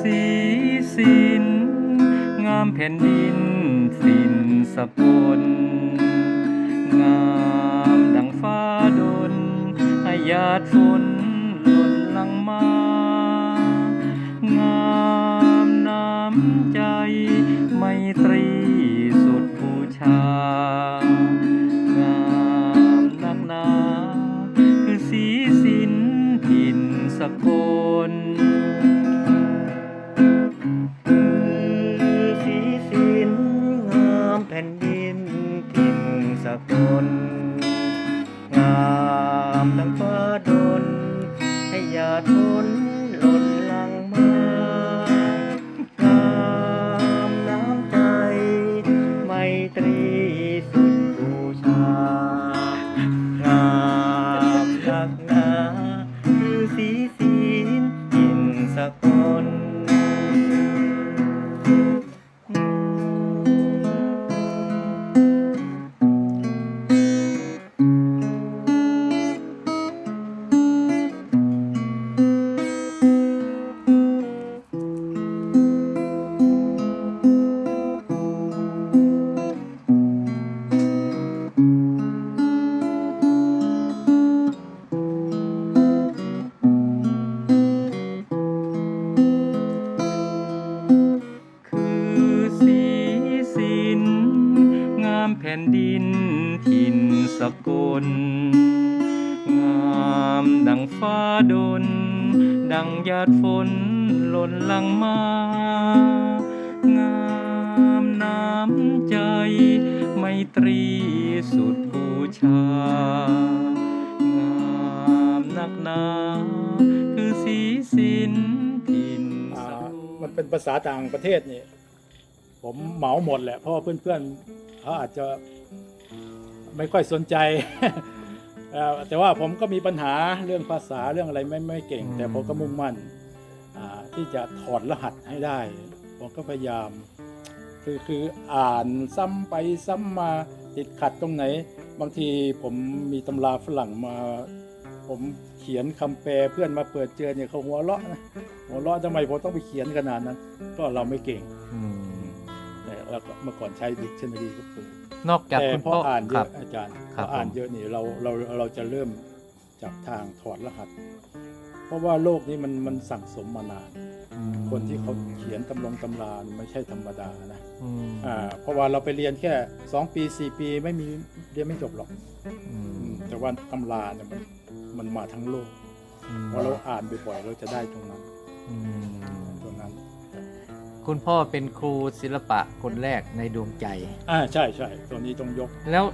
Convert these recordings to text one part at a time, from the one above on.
สีสินงามแผ่นดินสินสกลงามดังฟ้าดนให้หยาดฝนหล่นลังมา งามน้ำใจไมตรีสุดบูชา หลังมา งามน้ำใจ ไมตรีสุดบูชา งามนักหนา คือสีสินถิ่นอ่ามันเป็นภาษาต่างประเทศนี่ ผมเหมาหมดแหละ เพราะว่าเพื่อนๆเขาอาจจะไม่ค่อยสนใจ เอ่อแต่ว่าผมก็มีปัญหาเรื่องภาษาเรื่องอะไรไม่ไม่เก่ง แต่ผมก็มุ่งมั่น ที่จะถอดรหัสให้ได้ ผมก็พยายาม คือคืออ่านซ้ำไปซ้ำมาติดขัดตรงไหน บางทีผมมีตำราฝรั่งมา ผมเขียนคำแปลเพื่อนมาเปิดเจอเนี่ยเขาหัวเราะนะหัวเราะทำไมผมต้องไปเขียนขนาดนั้น ก็เราไม่เก่งอืมแต่เราก็เมื่อก่อนใช้ดิกชันนารีก็เปิดนอกจากแต่คุณพอพ่ออ่านเยครัอะบอาจารย์ครัพบออ่านผมเยอะนี่เราเราเราจะเริ่มจับทางถอดรหัส เพราะว่าโลกนี้มันมันสั่งสมมานาน คนที่เขาเขียนตำรงตำราไม่ใช่ธรรมดานะอืมอ่าเพราะว่าเราไปเรียนแค่2ปี4ปีไม่มีเรียนไม่จบหรอกอือืมมแต่ว่าตำราเนี่ยมันมันมาทั้งโลกพอเราอ่านบ่อยๆเราจะได้ตรงนั้นอืมตรงนั้น คุณพ่อเป็นครูศิลปะคนแรกในดวงใจอ่าใช่ใช่ตัวนี้ต้องยก แล้ว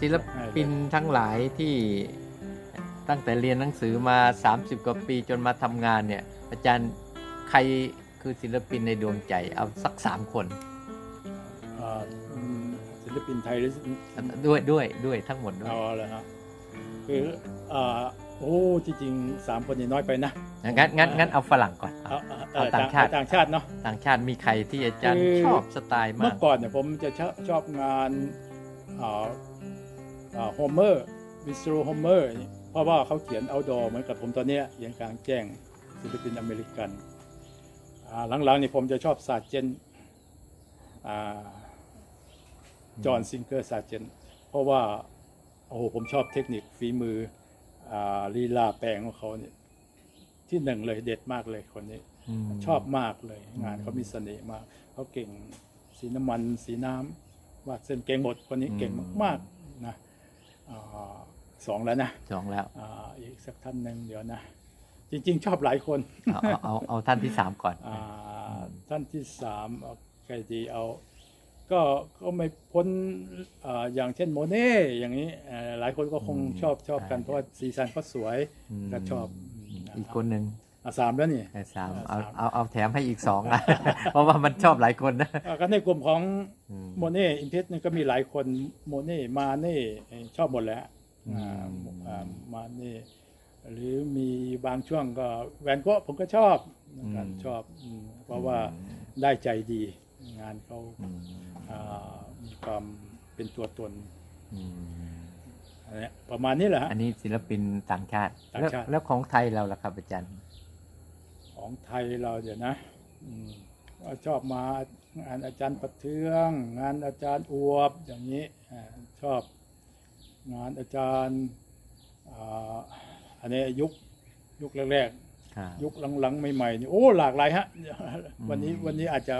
ศิลปินทั้งหลายที่ ตั้งแต่เรียนหนังสือมา 30 กว่าปีจนมาทำงานเนี่ย อาจารย์ใครคือศิลปินในดวงใจ เอาสักสามคนอ่าอืมศิลปินไทยหรือด้วยด้วยด้วยทั้งหมดด้วยเอาเลยนะคืออ่าโอ้ที่จริงสามคนนี่น้อยไปนะงั้นงั้นงั้นเอาฝรั่งก่อน เอาเอาเอาต่างชาติต่างชาติเนาะ ต่างชาติมีใครที่อาจารย์คือ ชอบสไตล์มาเมื่ก อก่อนเนี่ยผมจะชอบชอบงานโฮเมอร์วิสโรโฮเมอร์ เพราะว่าเขาเขียนเอาดอเหมือนกับผมตอนเนี้ยเขียนกลางแจ้งศิลปินอเมริกันอ่าหลังๆนี่ผมจะชอบซาเจนจอห์นซิงเกอร์ซาเจนเพราะว่าโอ้โหผมชอบเทคนิคฝีมืออาลีลาแปลงของเขาเนี่ยที่หนึ่งเลยเด็ดมากเลยคนนี้มชอบมากเลย งานเขามีเสน่ห์มากเขาเก่งสีน้ำมัน สีน้ำวาดเส้นเก่งหมดคนนี้เก่งมากๆนะอ่า สองแล้วนะสองแล้วอ่าอีกสักท่านหนึ่งเดี๋ยวนะ จริง ๆ ชอบหลายคนเอาเอาเอาเอาท่านที่สามก่อน อ่าท่านที่สามเอาใครดีเอา ก็ก็ไม่พ้นอาอย่างเช่นโมเน่อย่างนี้เอ่อหลายคนก็คงอืมชอบชอบกันใช่ เพราะว่าสีสันเขาสวย มก็ชอบอีกคนหนึ่งอะสามแล้วนี่ไอ้สามอ่าเอาสาม เอาเอาแถมให้อีกสองอะเพราะว่ามันชอบหลายคนนะอะก็ในกลุ่มของอืมโมเน่อินเพชนี่ก็มีหลายคนโมเน่มาเน่เอ่อชอบหมดแหล้วอื มอ่ามาเน่หรือมีบางช่วงก็แวนโก็ผมก็ชอบนะครับชอบอืมเพราะว่าได้ใจดีงานเขาอืมอ่ามีความเป็นตัวตนอืมอันเนี้ยประมาณนี้แหละฮะอันนี้ศิลปินต่างชาติต่างแล้วชาติแล้วของไทยเราล่ะครับอาจารย์ ของไทยเราเดี๋ยวนะอืมก็ชอบมางานอาจารย์ประเทือง งานอาจารย์อวบอย่างนี้อ่าชอบ งานอาจารย์อ่าอันนี้ยุคยุคแรกๆครับยุคหลังๆใหม่ๆนี่โอ้หลากหลายฮะ วันนี้วันนี้อาจจะ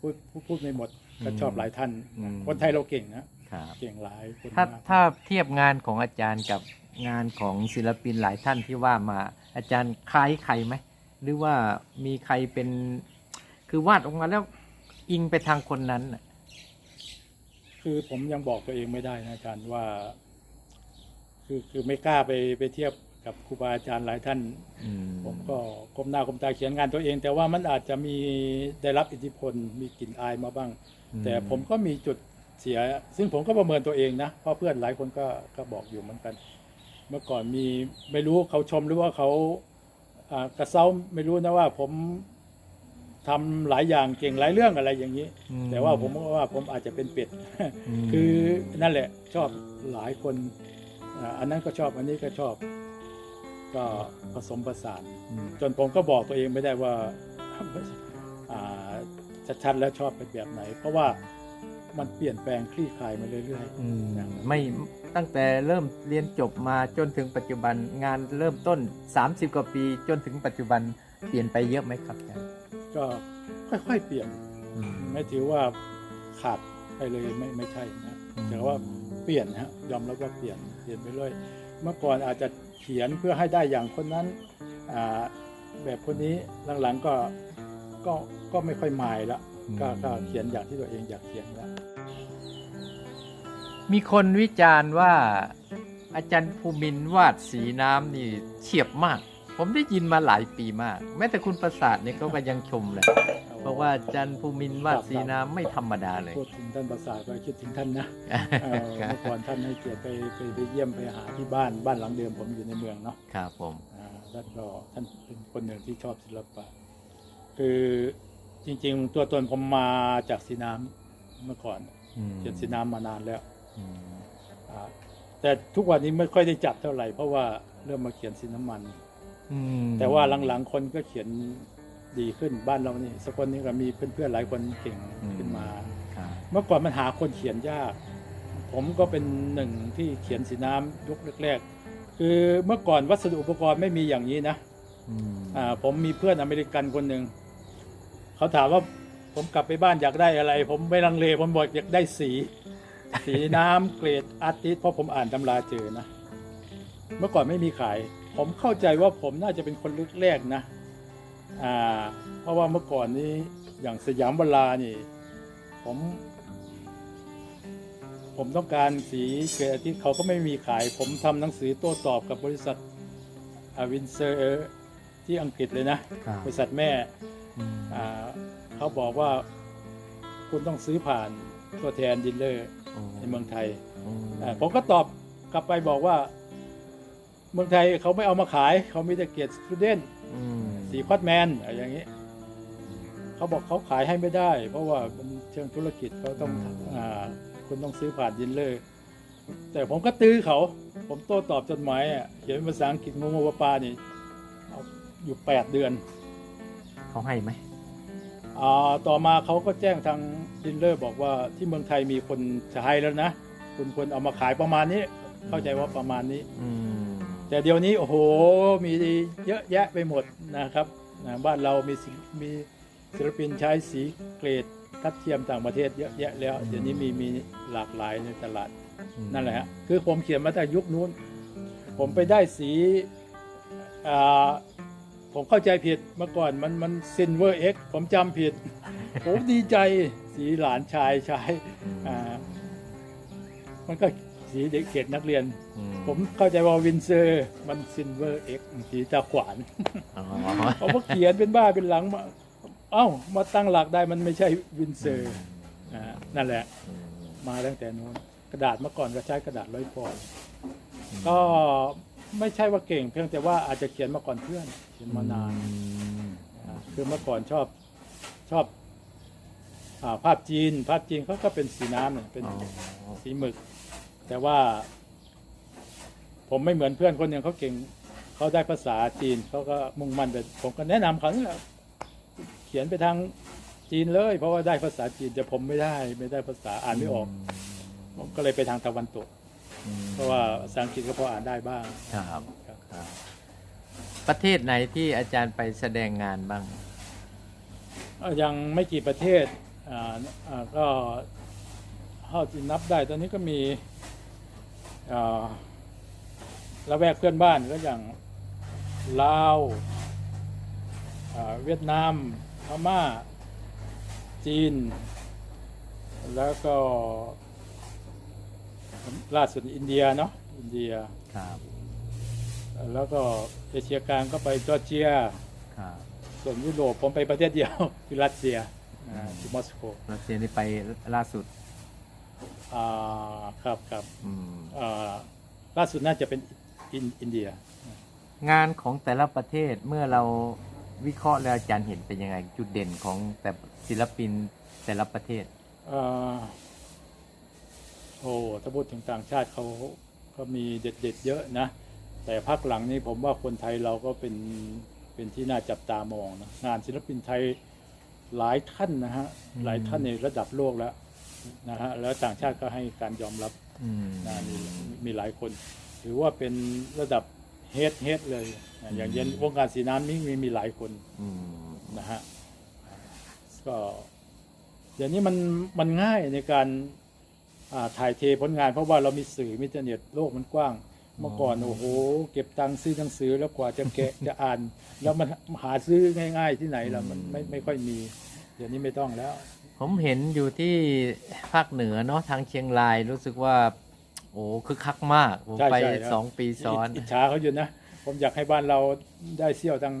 พูดพูดพูดไม่หมดก็อืมชอบหลายท่านอืมคนไทยเราเก่งนะครับเก่งหลายคนถ้ามากถ้าเทียบงานของอาจารย์กับงานของศิลปินหลายท่านที่ว่ามา อาจารย์คล้ายใครไหมหรือว่ามีใครเป็น คือวาดออกมาแล้วอิงไปทางคนนั้นน่ะ คือผมยังบอกตัวเองไม่ได้นะอาจารย์ว่า คือคือไม่กล้าไปไปเทียบกับครูบาอาจารย์หลายท่าน อืม ผมก็ก้มหน้าก้มตาเขียนงานตัวเอง แต่ว่ามันอาจจะมีได้รับอิทธิพลมีกลิ่นอายมาบ้างแต่ผมก็มีจุดเสีย ซึ่งผมก็ประเมินตัวเองนะเพราะเพื่อนหลายคนก็ก็บอกอยู่เหมือนกัน เมื่อก่อนมีไม่รู้เขาชมหรือว่าเขาอ่ากระเซ้าไม่รู้นะว่าผม ทำหลายอย่างเก่งหลายเรื่องอะไรอย่างนี้ อืม แต่ว่าผมก็ว่าผมอาจจะเป็นเป็ด มคือนั่นแหละชอบหลายคนอ่าอันนั้นก็ชอบอันนี้ก็ชอบ ก็ผสมผสาน มจนผมก็บอกตัวเองไม่ได้ว่า อ่าชัดๆแล้วชอบเป็นแบบไหน เพราะว่ามันเปลี่ยนแปลงคลี่คลายมาเรื่อย อืมๆนะไม่ตั้งแต่เริ่มเรียนจบมาจนถึงปัจจุบันงานเริ่มต้น 30 กว่าปีจนถึงปัจจุบันเปลี่ยนไปเยอะไหมครับอาจารย์ ก็ค่อยๆเปลี่ยน อืม ไม่ถือว่าขาดไปเลยไม่ไม่ใช่นะแต่ว่าเปลี่ยนนะฮะยอมรับว่าเปลี่ยนเปลี่ยนไปเรื่อยเมื่อก่อนอาจจะเขียนเพื่อให้ได้อย่างคนนั้นอ่าแบบคนนี้หลังๆก็ก็ก็ไม่ค่อยหมายละก็ก็เขียนอย่างที่ตัวเองอยากเขียนแล้วมีคนวิจารณ์ว่าอาจารย์ภูมินทร์วาดสีน้ำนี่เฉียบมาก ผมได้ยินมาหลายปีมาก แม้แต่คุณประสาทเนี่ยเขาก็ยังชมเลยบอกว่าอาจารย์ภูมินทร์วาดสีน้ำไม่ธรรมดาเลยพูดถึงท่านประสาทก็คิดถึงท่านนะเอ่อครับเมื่อก่อนท่านให้เกียรติไปไปไปเยี่ยมไปหาที่บ้านบ้านหลังเดิมผมอยู่ในเมืองเนาะครับผมอ่าท่านก็ท่านเป็นคนหนึ่งที่ชอบศิลปะ คือจริง ๆ ตัวตนผมมาจากสีน้ำเมื่อก่อนอืมเขียนสีน้ำมานานแล้วอืมอ่าแต่ทุกวันนี้ไม่ค่อยได้จับเท่าไหร่เพราะว่าเริ่มมาเขียนสีน้ำมัน อืมแต่ว่าหลังๆคนก็เขียนดีขึ้นบ้านเรานี่สกลนี่ก็มีเพื่อนๆหลายคนเก่งขึ้นมา ครับเมื่อก่อนมันหาคนเขียนยาก ผมก็เป็นหนึ่งที่เขียนสีน้ำยุคแรกๆ คือเมื่อก่อนวัสดุอุปกรณ์ไม่มีอย่างนี้นะอืมอ่าผมมีเพื่อนอเมริกันคนหนึ่ง เขาถามว่าผมกลับไปบ้านอยากได้อะไร ผมไม่ลังเลผมบอกอยากได้สี สีน้ำเกรดอาร์ติสเพราะผมอ่านตำราเจอนะ เมื่อก่อนไม่มีขาย ผมเข้าใจว่าผมน่าจะเป็นคนลึกแรกนะอ่าเพราะว่าเมื่อก่อนนี้อย่างสยามเวลานี่ ผม ผมต้องการสีเกรดอาร์ติสเขาก็ไม่มีขาย ผมทำหนังสือโต้ตอบกับบริษัทอาวินเซอร์ที่อังกฤษเลยนะครับบริษัทแม่อืมอ่าเขาบอกว่าคุณต้องซื้อผ่านตัวแทนดีลเลอร์โอ้ในเมืองไทยโอ้อ่าผมก็ตอบกลับไปบอกว่า เมืองไทยเขาไม่เอามาขาย เขามีแต่เกียรติสตูเดนอืมสีคอตแมนอะไรอย่างนี้ เขาบอกเขาขายให้ไม่ได้ เพราะว่ามันเชิงธุรกิจเขาต้องอ่าคุณต้องซื้อผ่านดีลเลอร์แต่ผมก็ตื้อเขา ผมโต้ตอบจดหมายอะเขียนเป็นภาษาอังกฤษงงๆปาๆนี่เอาอยู่แปดเดือน เขาให้ไหมอ่าต่อมาเขาก็แจ้งทางดิลเลอร์บอกว่าที่เมืองไทยมีคนใช้แล้วนะ คุณควรเอามาขายประมาณนี้ เข้าใจว่าประมาณนี้ อืม แต่เดี๋ยวนี้โอ้โหมีเยอะแยะไปหมดนะครับนะบ้านเรามีศิลมีศิลปินใช้สีเกรดทัดเทียมต่างประเทศเยอะแยะแล้วเดี๋ยวนี้มีมีหลากหลายในตลาดนั่นแหละฮะคือผมเขียนมาแต่ยุคนู้น ผมไปได้สีอ่าผมเข้าใจผิดเมื่อก่อนมันมันซินเวอร์เอ็กผมจำผิด ผมดีใจสีหลานชายใช้อ่ามันก็ สีเด็กเกรดนักเรียน อืผมเข้าใจว่าวินเซอร์มันซินเวอร์เอ็กสีตาขวานอ๋อเขาก็เขียนเป็นบ้าเป็นหลังมาเอ้ามาตั้งหลักได้มันไม่ใช่วินเซอร์นะฮะนั่นแหละ อืมมาตั้งแต่นู้นกระดาษเมื่อก่อนก็ใช้กระดาษร้อยปอนด์ก็ไม่ใช่ว่าเก่ง เพียงแต่ว่าอาจจะเขียนมาก่อนเพื่อน เขียนมานานอืมนะคือเมื่อก่อนชอบชอบอาภาพจีน ภาพจีนเขาก็เป็นสีน้ำเนี่ยเป็นอ๋อสีหมึก แต่ว่า ผมไม่เหมือนเพื่อนคนหนึ่งเขาเก่งเขาได้ภาษาจีนเขาก็มุ่งมั่นแต่ผมก็แนะนำเขาเนี่ยเขียนไปทางจีนเลย เพราะว่าได้ภาษาจีนแต่ผมไม่ได้ ไม่ได้ภาษาอ่านไม่ออก ผมก็เลยไปทางตะวันตกอืมเพราะว่าภาษาอังกฤษก็พออ่านได้บ้างครับครับครับประเทศไหนที่อาจารย์ไปแสดงงานบ้างเอ่อยังไม่กี่ประเทศอ่าอ่าก็เท่าที่นับได้ตอนนี้ก็มีอ่า ละแวกเพื่อนบ้านก็อย่างลาวอ่าเวียดนามพม่า จีน แล้วก็ล่าสุดอินเดียเนาะอินเดียครับแล้วก็เอเชียกลางก็ไปจอร์เจียครับส่วนยุโรปผมไปประเทศเดียวคือรัสเซียอ่าที่มอสโกรัสเซียนี่ไปล่าสุด อ่าครับครับอืมอ่าล่าสุดน่าจะเป็นอินอินเดีย งานของแต่ละประเทศเมื่อเราวิเคราะห์แล้วอาจารย์เห็นเป็นยังไง จุดเด่นของแต่ศิลปินแต่ละประเทศอ่าโอ้ถ้าพูดถึงต่างชาติเขาก็มีเด็ดๆเยอะนะ แต่ภาคหลังนี้ผมว่าคนไทยเราก็เป็นเป็นที่น่าจับตามองนะงานศิลปินไทยหลายท่านนะฮะอืมหลายท่านในระดับโลกแล้ว นะฮะแล้วต่างชาติก็ให้การยอมรับอืม นะมีมีหลายคนถือว่าเป็นระดับเฮดเฮดเลยนะอย่างเช่นวงการสีน้ำนี่มีมีหลายคน อืม นะฮะก็เดี๋ยวนี้มันมันง่ายในการอ่าถ่ายเทผลงาน เพราะว่าเรามีสื่อมีอินเทอร์เน็ตโลกมันกว้าง เมื่อก่อนโอ้โห เก็บตังค์ซื้อหนังสือแล้วกว่าจะแกะ จะอ่าน แล้วมันหาซื้อง่าย ๆ ที่ไหนล่ะมันไม่ไม่ค่อยมี เดี๋ยวนี้ไม่ต้องแล้ว ผมเห็นอยู่ที่ภาคเหนือเนาะทางเชียงรายรู้สึกว่า โอ้คึกคักมาก ผมใช่ไปใช่ครับ สองปีซ้อน อิจฉาเขาอยู่นะ ผมอยากให้บ้านเราได้เซี่ยวทาง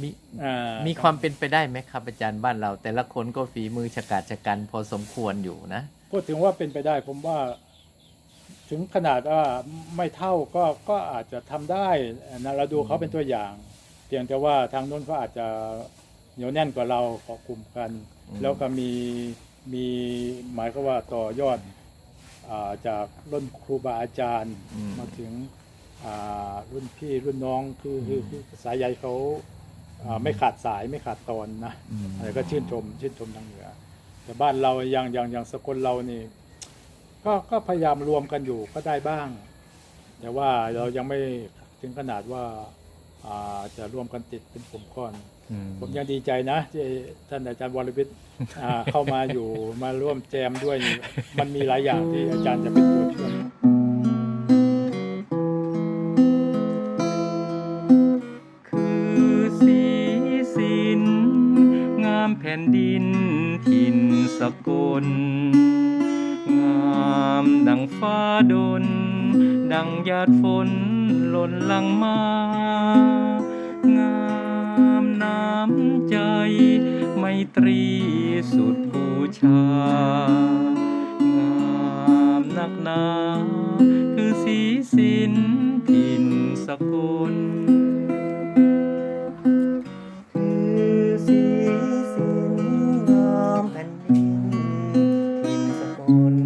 มีอ่ามีความเป็นไปได้ไหมครับอาจารย์บ้านเรา แต่ละคนก็ฝีมือฉกาจชะกันพอสมควรอยู่นะ พูดถึงว่าเป็นไปได้ ผมว่า ถึงขนาดว่าไม่เท่าก็ก็อาจจะทำได้นะเราดูเขาเป็นตัวอย่าง เพียงแต่ว่าทางโน้นเขาอาจจะเหนียวแน่นกว่าเราเกาะกลุ่มกันอืม แล้วก็มีมีหมายก็ว่าต่อยอดอาจากรุ่นครูบาอาจารย์อืม มาถึงอ่ารุ่นพี่รุ่นน้องคือคือคือสายใยเขาอ่าไม่ขาดสายไม่ขาดตอนนะ อืม อะไรก็ชื่นชมชื่นชมทางเหนือ แต่บ้านเราอย่างอย่างอย่างสกลเรานี่ก็ก็พยายามรวมกันอยู่ก็ได้บ้าง แต่ว่าเรายังไม่ถึงขนาดว่าอ่า จะรวมกันติดเป็นกลุ่มก้อนอืมผมยังดีใจนะที่ท่านอาจารย์วรวิทย์อ่าเข้ามาอยู่มาร่วมแจมด้วยนี่มันมีหลายอย่างที่อาจารย์จะเป็นตัวช่วยคือสีสินงามแผ่นดินถิ่นสกล งามดังฟ้าดน ดังหยาดฝน หล่นลังมา งามน้ำใจ ไมตรีสุดบูชา งามนักหนา คือสีสินถิ่นสกุลแผ่นดินทินสกุล